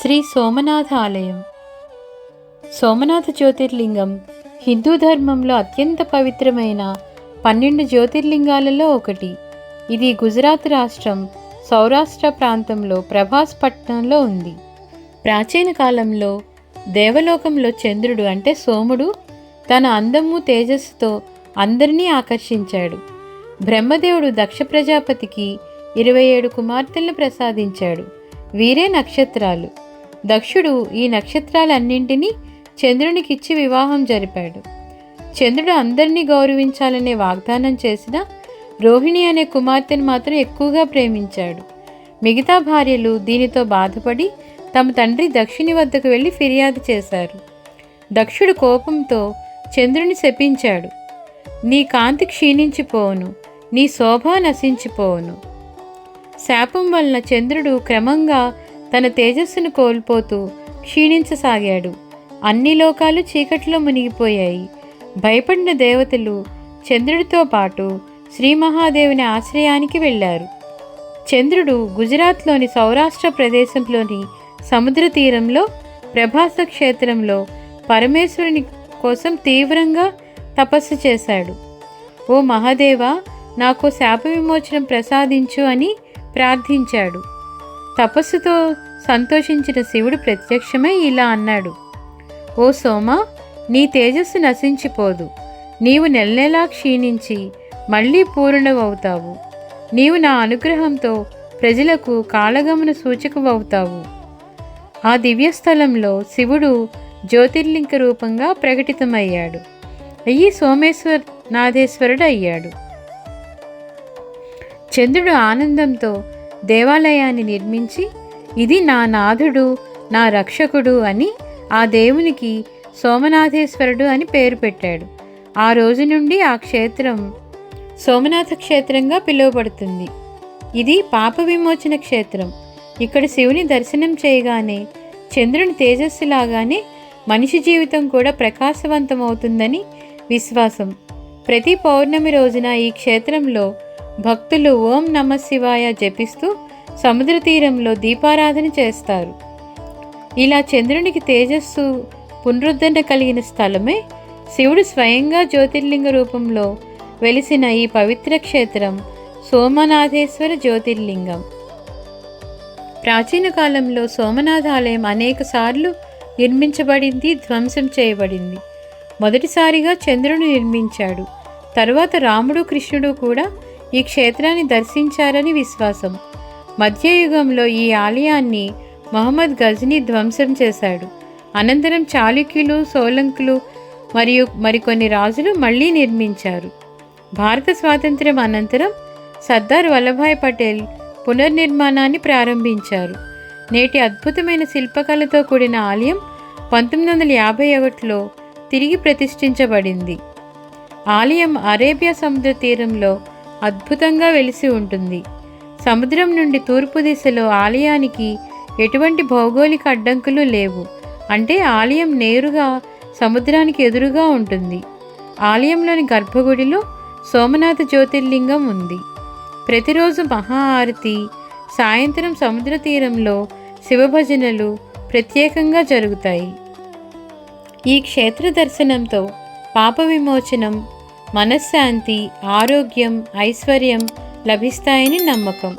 శ్రీ సోమనాథ ఆలయం. సోమనాథ జ్యోతిర్లింగం హిందూ ధర్మంలో అత్యంత పవిత్రమైన పన్నెండు జ్యోతిర్లింగాలలో ఒకటి. ఇది గుజరాత్ రాష్ట్రం సౌరాష్ట్ర ప్రాంతంలో ప్రభాస్ పట్టణంలో ఉంది. ప్రాచీన కాలంలో దేవలోకంలో చంద్రుడు అంటే సోముడు తన అందము తేజస్సుతో అందరినీ ఆకర్షించాడు. బ్రహ్మదేవుడు దక్ష ప్రజాపతికి ఇరవై ఏడు కుమార్తెలను ప్రసాదించాడు. వీరే నక్షత్రాలు. దక్షుడు ఈ నక్షత్రాలన్నింటినీ చంద్రునికిచ్చి వివాహం జరిపాడు. చంద్రుడు అందరినీ గౌరవించాలనే వాగ్దానం చేసిన రోహిణి అనే కుమార్తెను మాత్రం ఎక్కువగా ప్రేమించాడు. మిగతా భార్యలు దీనితో బాధపడి తమ తండ్రి దక్షిణి వద్దకు వెళ్ళి ఫిర్యాదు చేశారు. దక్షుడు కోపంతో చంద్రుని శపించాడు. నీ కాంతి క్షీణించిపోవును నీ శోభ నశించిపోవును. శాపం వలన చంద్రుడు క్రమంగా తన తేజస్సును కోల్పోతూ క్షీణించసాగాడు. అన్ని లోకాలు చీకట్లో మునిగిపోయాయి. భయపడిన దేవతలు చంద్రుడితో పాటు శ్రీ మహాదేవుని ఆశ్రయానికి వెళ్ళారు. చంద్రుడు గుజరాత్లోని సౌరాష్ట్ర ప్రదేశంలోని సముద్ర తీరంలో ప్రభాస క్షేత్రంలో పరమేశ్వరుని కోసం తీవ్రంగా తపస్సు చేశాడు. ఓ మహాదేవా నాకు శాప విమోచనం ప్రసాదించు అని ప్రార్థించాడు. తపస్సుతో సంతోషించిన శివుడు ప్రత్యక్షమై ఇలా అన్నాడు. ఓ సోమ నీ తేజస్సు నశించిపోదు. నీవు నెలనెలా క్షీణించి మళ్ళీ పూర్ణవవుతావు నీవు నా అనుగ్రహంతో ప్రజలకు కాలగమన సూచకవవుతావు. ఆ దివ్యస్థలంలో శివుడు జ్యోతిర్లింగ రూపంగా ప్రకటితమయ్యాడు. అయ్యి సోమేశ్వర్ నాదేశ్వరుడు అయ్యాడు చంద్రుడు ఆనందంతో దేవాలయాన్ని నిర్మించి ఇది నా నాథుడు నా రక్షకుడు అని ఆ దేవునికి సోమనాథేశ్వరుడు అని పేరు పెట్టాడు. ఆ రోజు నుండి ఆ క్షేత్రం సోమనాథ క్షేత్రంగా పిలువబడుతుంది. ఇది పాప విమోచన క్షేత్రం. ఇక్కడ శివుని దర్శనం చేయగానే చంద్రుని తేజస్సులాగానే మనిషి జీవితం కూడా ప్రకాశవంతమవుతుందని విశ్వాసం. ప్రతి పౌర్ణమి రోజున ఈ క్షేత్రంలో భక్తులు ఓం నమ శివాయ జపిస్తూ సముద్ర తీరంలో దీపారాధన చేస్తారు. ఇలా చంద్రునికి తేజస్సు పునరుద్ధరణ కలిగిన స్థలమే శివుడు స్వయంగా జ్యోతిర్లింగ రూపంలో వెలిసిన ఈ పవిత్ర క్షేత్రం సోమనాథేశ్వర జ్యోతిర్లింగం. ప్రాచీన కాలంలో సోమనాథ ఆలయం అనేక సార్లు నిర్మించబడింది ధ్వంసం చేయబడింది. మొదటిసారిగా చంద్రుడు నిర్మించాడు. తరువాత రాముడు కృష్ణుడు కూడా ఈ క్షేత్రాన్ని దర్శించారని విశ్వాసం. మధ్యయుగంలో ఈ ఆలయాన్ని మహమ్మద్ గజ్ని ధ్వంసం చేశాడు. అనంతరం చాళుక్యులు సోలంకులు మరియు మరికొన్ని రాజులు మళ్ళీ నిర్మించారు. భారత స్వాతంత్ర్యం అనంతరం సర్దార్ వల్లభాయ్ పటేల్ పునర్నిర్మాణాన్ని ప్రారంభించారు. నేటి అద్భుతమైన శిల్పకళతో కూడిన ఆలయం పంతొమ్మిది వందల యాభై ఒకటిలో తిరిగి ప్రతిష్ఠించబడింది. ఆలయం అరేబియా సముద్ర తీరంలో అద్భుతంగా వెలిసి ఉంటుంది. సముద్రం నుండి తూర్పు దిశలో ఆలయానికి ఎటువంటి భౌగోళిక అడ్డంకులు లేవు. అంటే ఆలయం నేరుగా సముద్రానికి ఎదురుగా ఉంటుంది. ఆలయంలోని గర్భగుడిలో సోమనాథ జ్యోతిర్లింగం ఉంది. ప్రతిరోజు మహా ఆరతి సాయంత్రం సముద్ర తీరంలో శివభజనలు ప్రత్యేకంగా జరుగుతాయి. ఈ క్షేత్ర దర్శనంతో పాప విమోచనం మనశ్శాంతి ఆరోగ్యం ఐశ్వర్యం లభిస్తాయని నమ్మకం.